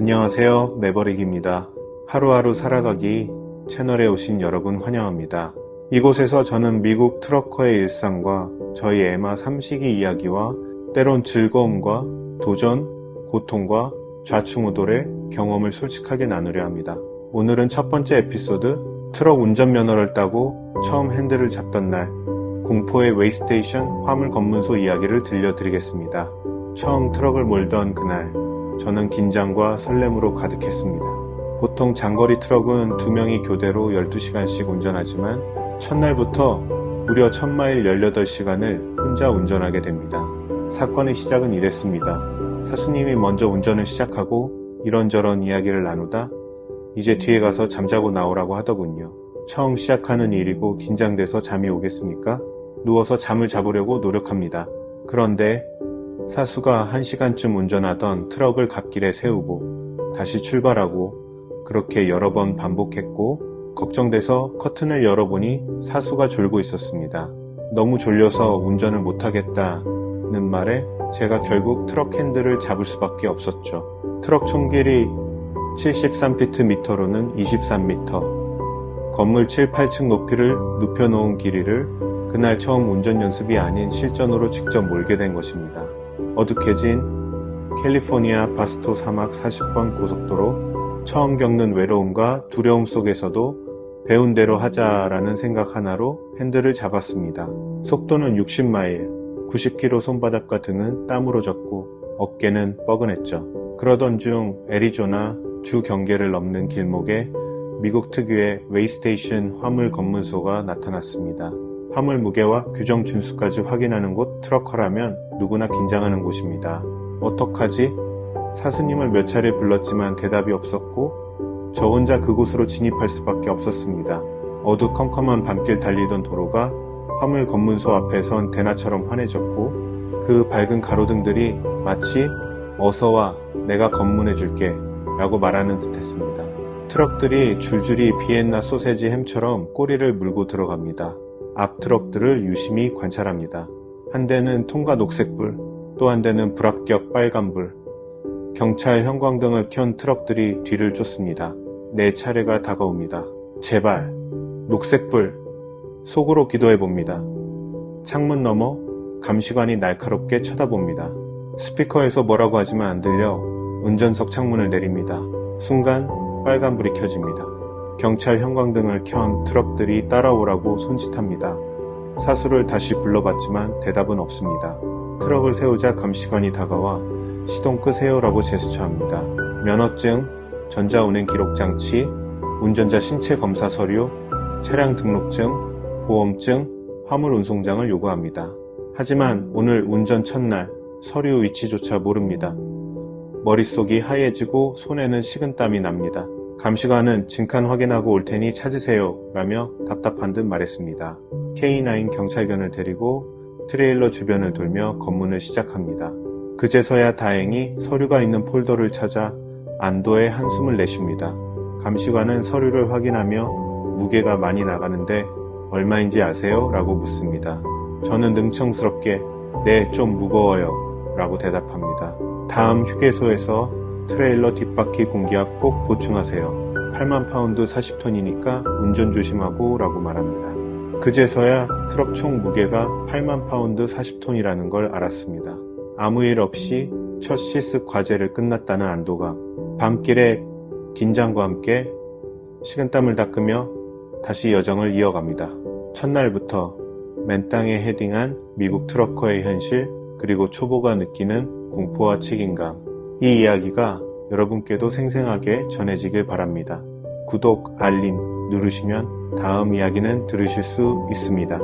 안녕하세요. 매버릭입니다. 하루하루 살아가기 채널에 오신 여러분 환영합니다. 이곳에서 저는 미국 트러커의 일상과 저희 에마 삼식이 이야기와 때론 즐거움과 도전, 고통과 좌충우돌의 경험을 솔직하게 나누려 합니다. 오늘은 첫 번째 에피소드 트럭 운전면허를 따고 처음 핸들을 잡던 날 공포의 웨이스테이션 화물 검문소 이야기를 들려드리겠습니다. 처음 트럭을 몰던 그날 저는 긴장과 설렘으로 가득했습니다. 보통 장거리 트럭은 두 명이 교대로 12시간씩 운전하지만 첫날부터 무려 1000마일 18시간을 혼자 운전하게 됩니다. 사건의 시작은 이랬습니다. 사수님이 먼저 운전을 시작하고 이런저런 이야기를 나누다 이제 뒤에 가서 잠자고 나오라고 하더군요. 처음 시작하는 일이고 긴장돼서 잠이 오겠습니까? 누워서 잠을 잡으려고 노력합니다. 그런데 사수가 한 시간쯤 운전하던 트럭을 갓길에 세우고 다시 출발하고 그렇게 여러 번 반복했고 걱정돼서 커튼을 열어보니 사수가 졸고 있었습니다. 너무 졸려서 운전을 못하겠다는 말에 제가 결국 트럭 핸들을 잡을 수밖에 없었죠. 트럭 총 길이 73피트 미터로는 23미터. 건물 7, 8층 높이를 눕혀놓은 길이를 그날 처음 운전 연습이 아닌 실전으로 직접 몰게 된 것입니다. 어둑해진 캘리포니아 바스토 사막 40번 고속도로 처음 겪는 외로움과 두려움 속에서도 배운 대로 하자라는 생각 하나로 핸들을 잡았습니다. 속도는 60마일, 90km 손바닥과 등은 땀으로 젖고 어깨는 뻐근했죠. 그러던 중 애리조나 주 경계를 넘는 길목에 미국 특유의 웨이스테이션 화물 검문소가 나타났습니다. 화물 무게와 규정 준수까지 확인하는 곳 트러커라면 누구나 긴장하는 곳입니다. 어떡하지? 사수님을 몇 차례 불렀지만 대답이 없었고 저 혼자 그곳으로 진입할 수밖에 없었습니다. 어두컴컴한 밤길 달리던 도로가 화물 검문소 앞에 선 대나처럼 환해졌고 그 밝은 가로등들이 마치 어서와 내가 검문해줄게 라고 말하는 듯 했습니다. 트럭들이 줄줄이 비엔나 소세지 햄처럼 꼬리를 물고 들어갑니다. 앞 트럭들을 유심히 관찰합니다. 한 대는 통과 녹색불, 또 한 대는 불합격 빨간불. 경찰 형광등을 켠 트럭들이 뒤를 쫓습니다. 내 차례가 다가옵니다. 제발, 녹색불. 속으로 기도해 봅니다. 창문 너머 감시관이 날카롭게 쳐다봅니다. 스피커에서 뭐라고 하지만 안 들려 운전석 창문을 내립니다. 순간 빨간불이 켜집니다. 경찰 형광등을 켠 트럭들이 따라오라고 손짓합니다. 사수를 다시 불러봤지만 대답은 없습니다. 트럭을 세우자 감시관이 다가와 시동 끄세요라고 제스처합니다. 면허증, 전자운행 기록장치, 운전자 신체 검사 서류, 차량 등록증, 보험증, 화물 운송장을 요구합니다. 하지만 오늘 운전 첫날 서류 위치조차 모릅니다. 머릿속이 하얘지고 손에는 식은땀이 납니다. 감시관은 진칸 확인하고 올 테니 찾으세요 라며 답답한 듯 말했습니다. K9 경찰견을 데리고 트레일러 주변을 돌며 검문을 시작합니다. 그제서야 다행히 서류가 있는 폴더를 찾아 안도의 한숨을 내쉽니다. 감시관은 서류를 확인하며 무게가 많이 나가는데 얼마인지 아세요? 라고 묻습니다. 저는 능청스럽게 네, 좀 무거워요. 라고 대답합니다. 다음 휴게소에서 트레일러 뒷바퀴 공기압 꼭 보충하세요. 8만 파운드 40톤이니까 운전 조심하고 라고 말합니다. 그제서야 트럭 총 무게가 8만 파운드 40톤이라는 걸 알았습니다. 아무 일 없이 첫 실습 과제를 끝났다는 안도감. 밤길에 긴장과 함께 식은땀을 닦으며 다시 여정을 이어갑니다. 첫날부터 맨땅에 헤딩한 미국 트러커의 현실 그리고 초보가 느끼는 공포와 책임감. 이 이야기가 여러분께도 생생하게 전해지길 바랍니다. 구독, 알림 누르시면 다음 이야기는 들으실 수 있습니다.